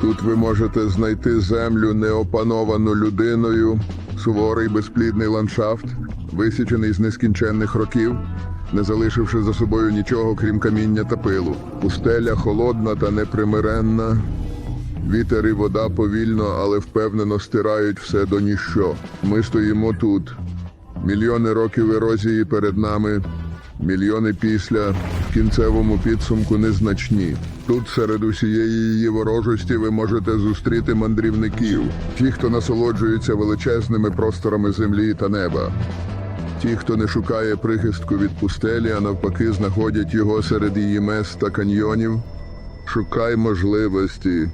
Тут ви можете знайти землю неопановану людиною, суворий безплідний ландшафт, висічений з нескінченних років, не залишивши за собою нічого, крім каміння та пилу. Пустеля холодна та непримиренна. Вітер і вода повільно, але впевнено стирають все до ніщо. Ми стоїмо тут. Мільйони років ерозії перед нами, мільйони після, кінцевому підсумку незначні. Тут серед усієї її ворожості ви можете зустріти мандрівників, ті, хто насолоджується величезними просторами землі та неба. Ті, хто не шукає прихистку від пустелі, а навпаки, знаходять його серед її мес та каньйонів. Шукай можливості.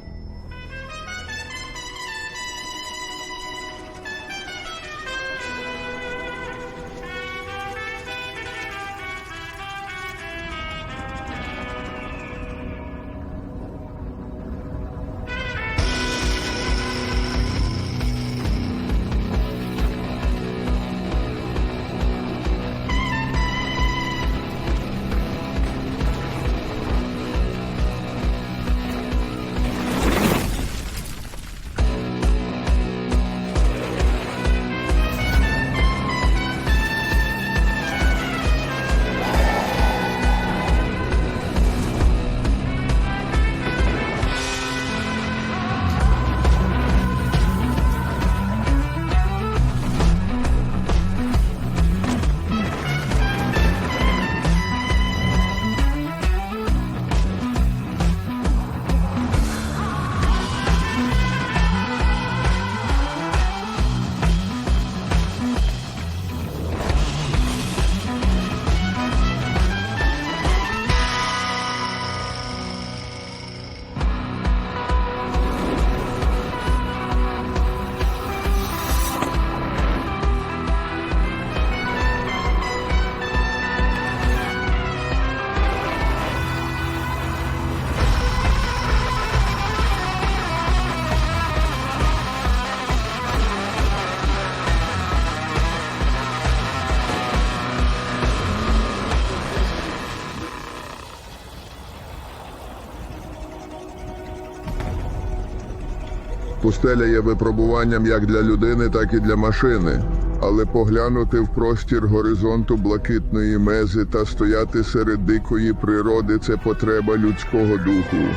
Пустеля є випробуванням як для людини, так і для машини. Але поглянути в простір горизонту блакитної мези та стояти серед дикої природи це потреба людського духу.